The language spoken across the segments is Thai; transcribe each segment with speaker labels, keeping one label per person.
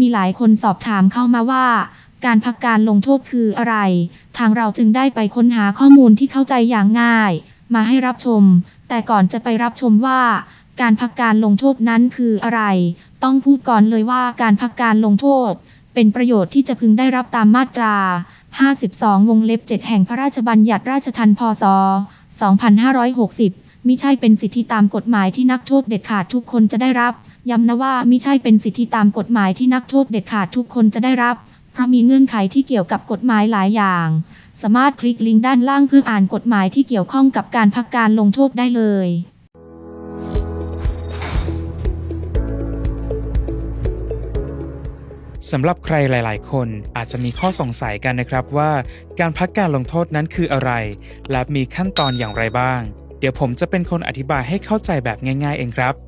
Speaker 1: มีหลายคนสอบถามเข้ามาว่า การพักการลงโทษคืออะไร ทางเราจึงได้ไปค้นหาข้อมูลที่เข้าใจอย่างง่าย มาให้รับชม แต่ก่อนจะไปรับชมว่า การพักการลงโทษนั้นคืออะไร ต้องพูดก่อนเลยว่าการพักการลงโทษ เป็นประโยชน์ที่จะพึงได้รับตามมาตรา 52 วงเล็บ 7 แห่งพระราชบัญญัติราชทัณฑ์พศ 2560มิใช่เป็นสิทธิตามกฎหมายที่นักโทษเด็ดขาดทุกคนจะได้รับ ย้ำนะว่ามิใช่เป็นสิทธิตามกฎหมายที่นักโทษเด็ดขาดทุกคนจะได้รับ เพราะมีเงื่อนไขที่เกี่ยวกับกฎหมายหลายอย่าง สามารถคลิกลิงก์ด้านล่างเพื่ออ่านกฎหมายที่เกี่ยวข้องกับการพักการลงโทษได้เลย
Speaker 2: สำหรับใครหลาย ๆ คนอาจจะมีข้อสงสัยกันนะครับว่า การพักการลงโทษนั้นคืออะไร และมีขั้นตอนอย่างไรบ้าง เดี๋ยวผมจะเป็นคนอธิบายให้เข้าใจแบบง่าย ๆ เองครับ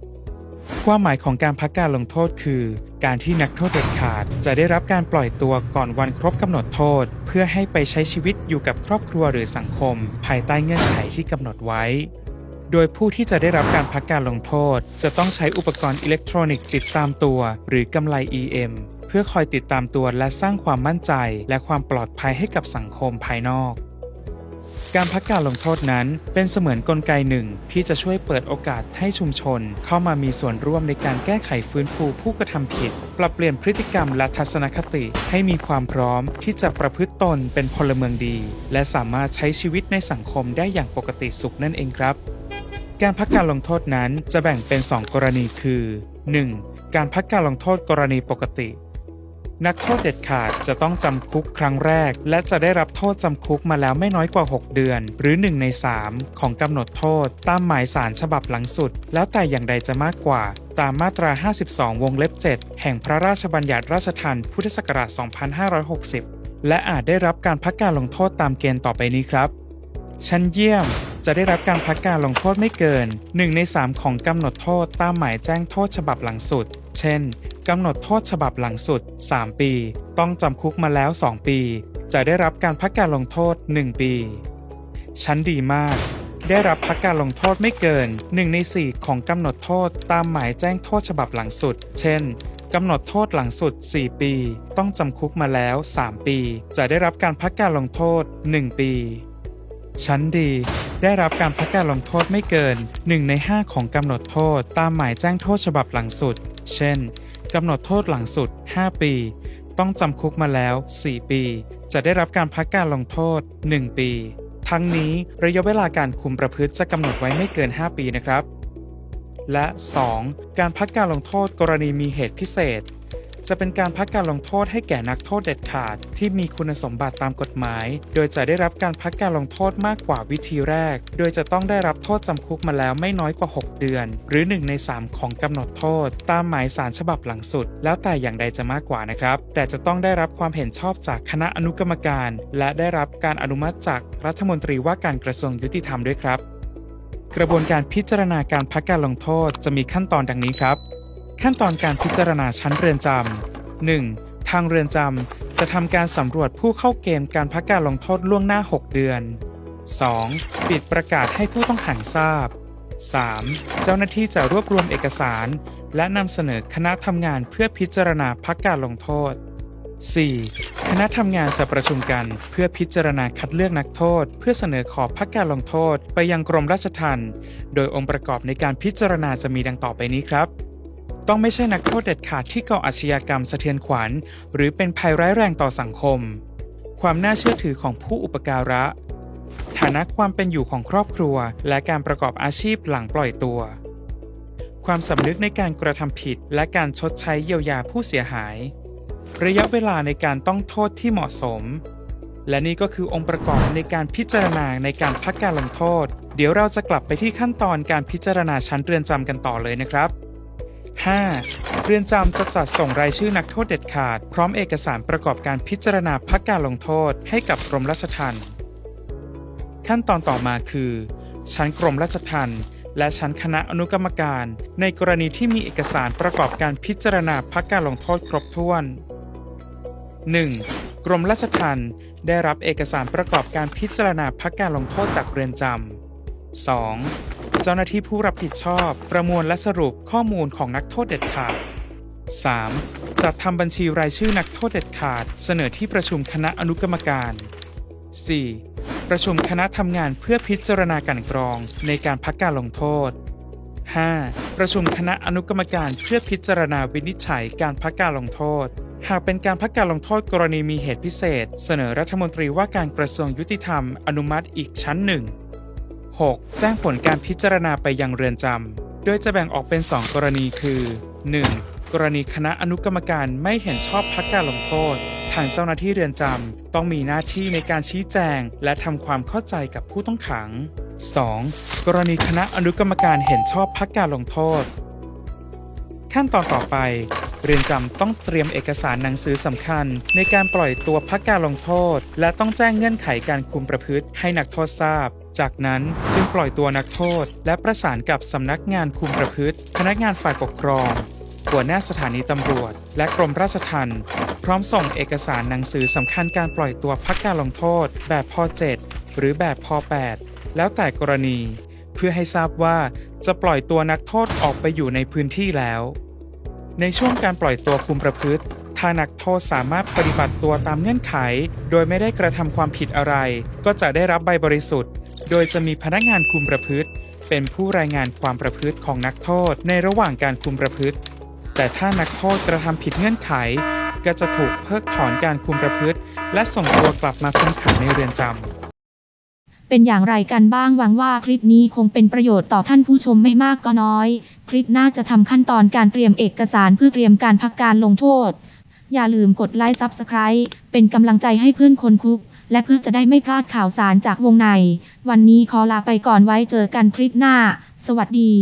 Speaker 2: ความหมายของการพักการลงโทษคือ การที่นักโทษเด็ดขาดจะได้รับการปล่อยตัวก่อนวันครบกำหนดโทษ เพื่อให้ไปใช้ชีวิตอยู่กับครอบครัวหรือสังคม ภายใต้เงื่อนไขที่กำหนดไว้ โดยผู้ที่จะได้รับการพักการลงโทษ จะต้องใช้อุปกรณ์อิเล็กทรอนิกส์ติดตามตัว หรือกำไล EM เพื่อคอยติดตามตัวและสร้างความมั่นใจ และความปลอดภัยให้กับสังคมภายนอก การพักการลงโทษนั้น เป็นเสมือนกลไกหนึ่งที่จะช่วยเปิดโอกาสให้ชุมชน เข้ามามีส่วนร่วมในการแก้ไขฟื้นฟูผู้กระทำผิด ปรับเปลี่ยนพฤติกรรมและทัศนคติให้มีความพร้อมที่จะประพฤติตนเป็นพลเมืองดี และสามารถใช้ชีวิตในสังคมได้อย่างปกติสุขนั่นเองครับ การพักการลงโทษนั้นจะแบ่งเป็น 2 กรณีคือ 1. การพักการลงโทษกรณีปกติ นักโทษเด็ดขาดจะต้องจำคุกครั้งแรก และจะได้รับโทษจำคุกมาแล้วไม่น้อยกว่า 6 เดือน หรือ 1 ใน 3 ของกำหนดโทษ ตามหมายสารฉบับหลังสุด แล้วแต่อย่างใดจะมากกว่า ตามมาตรา 52 วงเล็บ 7 แห่งพระราชบัญญัติราชทัณฑ์พุทธศักราช 2560 และอาจได้รับการพักการลงโทษตามเกณฑ์ต่อไปนี้ครับ ชั้นเยี่ยมจะได้รับการพักการลงโทษไม่เกิน 1 ใน 3 ของกำหนดโทษตามหมายแจ้งโทษฉบับหลังสุด เช่น กำหนดโทษฉบับหลังสุด 3 ปี ต้องจำคุกมาแล้ว 2 ปี จะได้รับการพักการลงโทษ 1 ปี ชั้นดีมาก ได้รับพักการลงโทษไม่เกิน 1 ใน 4 ของกำหนดโทษตามหมายแจ้งโทษฉบับหลังสุด เช่นกำหนดโทษหลังสุด 4 ปี ต้องจำคุกมาแล้ว 3 ปี จะได้รับการพักการลงโทษ 1 ปี ชั้นดี ได้รับการพักการลงโทษไม่เกิน 1 ใน 5 ของกำหนดโทษตามหมายแจ้งโทษฉบับหลังสุด เช่น กำหนดโทษหลังสุด 5 ปี ต้องจำคุกมาแล้ว 4 ปี จะได้รับการพักการลงโทษ 1 ปี ทั้งนี้ระยะเวลาการคุมประพฤติจะกำหนดไว้ไม่เกิน 5 ปีนะครับ และ 2. การพักการลงโทษกรณีมีเหตุพิเศษ จะเป็นการพักการลงโทษให้แก่นักโทษเด็ดขาด ที่มีคุณสมบัติตามกฎหมาย โดยจะได้รับการพักการลงโทษมากกว่าวิธีแรก โดยจะต้องได้รับโทษจำคุกมาแล้วไม่น้อยกว่า 6 เดือน หรือ 1 ใน 3 ของกำหนดโทษ ตามหมายสารฉบับหลังสุด แล้วแต่อย่างใดจะมากกว่านะครับ แต่จะต้องได้รับความเห็นชอบจากคณะอนุกรรมการ และได้รับการอนุมัติจากรัฐมนตรีว่าการกระทรวงยุติธรรมด้วยครับ กระบวนการพิจารณาการพักการลงโทษจะมีขั้นตอนดังนี้ครับ ขั้นตอนการพิจารณาชั้นเรือนจำ 1. ทางเรือนจำ จะทำการสำรวจผู้เข้าเกณฑ์การพักการลงโทษล่วงหน้า 6 เดือน 2. ปิดประกาศให้ผู้ต้องขังทราบ 3. เจ้าหน้าที่จะรวบรวมเอกสาร และนำเสนอคณะทำงานเพื่อพิจารณาพักการลงโทษ 4. คณะทำงานจะประชุมกันเพื่อพิจารณาคัดเลือกนักโทษ เพื่อเสนอขอพักการลงโทษไปยังกรมราชทัณฑ์โดยองค์ประกอบในการพิจารณาจะมีดังต่อไปนี้ครับ ต้องไม่ใช่นักโทษเด็ดขาดที่ก่ออาชญากรรมสะเทือนขวัญ หรือเป็นภัยร้ายแรงต่อสังคม ความน่าเชื่อถือของผู้อุปการะ ฐานะความเป็นอยู่ของครอบครัว และการประกอบอาชีพหลังปล่อยตัว ความสำนึกในการกระทำผิดและการชดใช้เยียวยาผู้เสียหาย ระยะเวลาในการต้องโทษที่เหมาะสม และนี่ก็คือองค์ประกอบในการพิจารณาในการพักการลงโทษ เดี๋ยวเราจะกลับไปที่ขั้นตอนการพิจารณาชั้นเรือนจำกันต่อเลยนะครับ 5. เรือนจำจะจัดส่งรายชื่อนักโทษเด็ดขาด พร้อมเอกสารประกอบการพิจารณาพักการลงโทษให้กับกรมราชทัณฑ์ขั้นตอนต่อมาคือ ชั้นกรมราชทัณฑ์และชั้นคณะอนุกรรมการ ในกรณีที่มีเอกสารประกอบการพิจารณาพักการลงโทษครบถ้วน 1. กรมราชทัณฑ์ได้รับเอกสารประกอบการพิจารณาพักการลงโทษจากเรือนจำ 2. เจ้าหน้าที่ผู้รับผิดชอบ ประมวลและสรุปข้อมูลของนักโทษเด็ดขาด 3. จัดทำบัญชีรายชื่อนักโทษเด็ดขาด เสนอที่ประชุมคณะอนุกรรมการ 4. ประชุมคณะทำงานเพื่อพิจารณากลันกรองในการพักการลงโทษ 5. ประชุมคณะอนุกรรมการเพื่อพิจารณาวินิจฉัยการพักการลงโทษ หากเป็นการพักการลงโทษกรณีมีเหตุพิเศษ เสนอรัฐมนตรีว่าการกระทรวงยุติธรรมอนุมัติอีกชั้นหนึ่ง 6. แจ้งผลการพิจารณาไปยังเรือนจำ โดยจะแบ่งออกเป็น 2 กรณีคือ 1. กรณีคณะอนุกรรมการไม่เห็นชอบพักการลงโทษ ทางเจ้าหน้าที่เรือนจำต้องมีหน้าที่ในการชี้แจง และทำความเข้าใจกับผู้ต้องขัง 2. กรณีคณะอนุกรรมการเห็นชอบพักการลงโทษ ขั้นตอนต่อไป เรือนจำต้องเตรียมเอกสารหนังสือสำคัญ ในการปล่อยตัวพักการลงโทษ และต้องแจ้งเงื่อนไขการคุมประพฤติให้นักโทษทราบ จากนั้นจึงปล่อยตัวนักโทษ และประสานกับสำนักงานคุมประพฤติ พนักงานฝ่ายปกครอง หัวหน้าสถานีตำรวจ และกรมราชทัณฑ์พร้อมส่งเอกสารหนังสือสำคัญการปล่อยตัวพักการลงโทษ แบบพ .7 หรือแบบพ .8 แล้วแต่กรณี เพื่อให้ทราบว่าจะปล่อยตัวนักโทษออกไปอยู่ในพื้นที่แล้ว ในช่วงการปล่อยตัวคุมประพฤติ ถ้านักโทษสามารถปฏิบัติตัวตามเงื่อนไข โดยไม่ได้กระทำความผิดอะไร ก็จะได้รับใบบริสุทธิ์ โดยจะมีพนักงานคุมประพฤติ เป็นผู้รายงานความประพฤติของนักโทษในระหว่างการคุมประพฤติ แต่ถ้านักโทษกระทำผิดเงื่อนไข ก็จะถูกเพิกถอนการคุมประพฤติ และส่งตัวกลับมาคุมขังในเรือนจำ
Speaker 1: เป็นอย่างไรกันบ้างหวังว่าคลิปนี้คงเป็นประโยชน์ต่อท่านผู้ชมไม่มากก็น้อย คลิปน้าจะทำขั้นตอนการเตรียมเอกสารเพื่อเตรียมการพักการลงโทษ อย่าลืมกดไลค์ซับสไคร b ์เป็นกำลังใจให้เพื่อนคนคุก และเพื่อจะได้ไม่พลาดข่าวสารจากวงใน วันนี้ขอลาไปก่อนไว้เจอกันคลิปหน้า สวัสดี